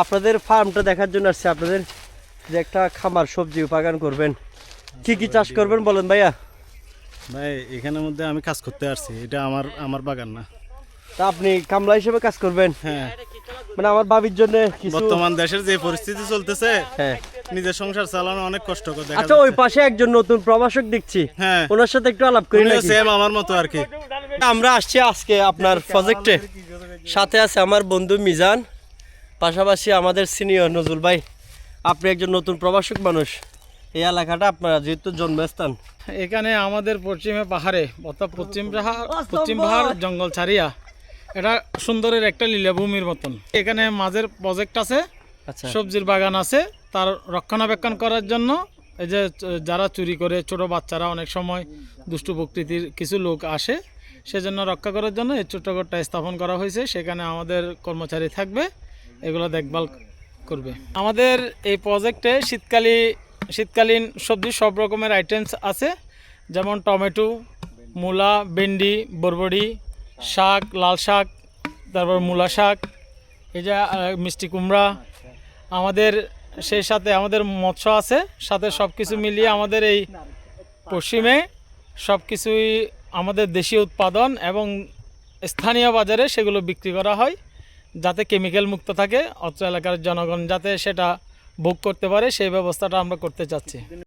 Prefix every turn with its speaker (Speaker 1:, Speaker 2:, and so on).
Speaker 1: আপনাদের ফার্মটা দেখার জন্য আসছে। আপনাদের যে একটা খামার সবজি বাগান করবেন। কি কি চাষ করবেন বলেন ভাইয়া?
Speaker 2: ভাই এখানের মধ্যে আমি কাজ করতে আসছি। এটা আমার আমার বাগান না।
Speaker 1: তা আপনি কামলা হিসেবে কাজ করবেন?
Speaker 2: হ্যাঁ।
Speaker 1: মানে আমার ভাবির জন্য
Speaker 2: বর্তমান দেশের যে পরিস্থিতি চলতেছে
Speaker 1: হ্যাঁ।
Speaker 2: নিজের সংসার চালানো অনেক কষ্টকর দেখা
Speaker 1: আচ্ছা ওই পাশে একজন নতুন প্রবাসক দেখছি।
Speaker 2: হ্যাঁ।
Speaker 1: ওনার সাথে একটু আলাপ করি নাকি?
Speaker 2: সেম আমার মতো আর কি।
Speaker 1: আমরা আসছি আজকে আপনার প্রজেক্টে সাথে আছে আমার বন্ধু মিজান। পাশাপাশি আমাদের সিনিয়র নজরুল ভাই আপনি একজন নতুন প্রবাসক মানুষ। এই এলাকাটা আপনার যেহেতু জন্মস্থান।
Speaker 3: এখানে আমাদের পশ্চিমে পাহাড়ে অর্থাৎ পশ্চিম পাহাড় পশ্চিম পাহাড় জঙ্গল ছাড়িয়া। এটা সুন্দরের একটা লীলাভূমির মতন। এখানে মাঝের প্রজেক্ট আছে
Speaker 1: আচ্ছা।
Speaker 3: সবজির বাগান আছে তার রক্ষণাবেক্ষণ করার জন্য এই যে যারা চুরি করে ছোট বাচ্চারা অনেক সময় দুষ্টু প্রকৃতির কিছু লোক আসে সেজন্য রক্ষা করার জন্য এই ছোট্ট স্থাপন করা হয়েছে। সেখানে আমাদের কর্মচারী থাকবে। এগুলো দেখভাল করবে। আমাদের এই প্রজেক্টে শীতকালী, শীতকালীন সবজি সব রকমের আইটেমস আছে, যেমন টমেটো, মূলা, ভেন্ডি বরবড়ি শাক, লাল শাক, তারপর মূলা শাক, এই যে মিষ্টি কুমড়া। আমাদের সেই সাথে আমাদের মৎস্য আছে, সাথে সব কিছু মিলিয়ে আমাদের এই পশ্চিমে সব কিছুই আমাদের দেশীয় উৎপাদন এবং স্থানীয় বাজারে সেগুলো বিক্রি করা হয়। যাতে কেমিক্যাল মুক্ত থাকে, অত্র এলাকার জনগণ যাতে সেটা ভোগ করতে পারে, সেই ব্যবস্থাটা আমরা করতে চাচ্ছি।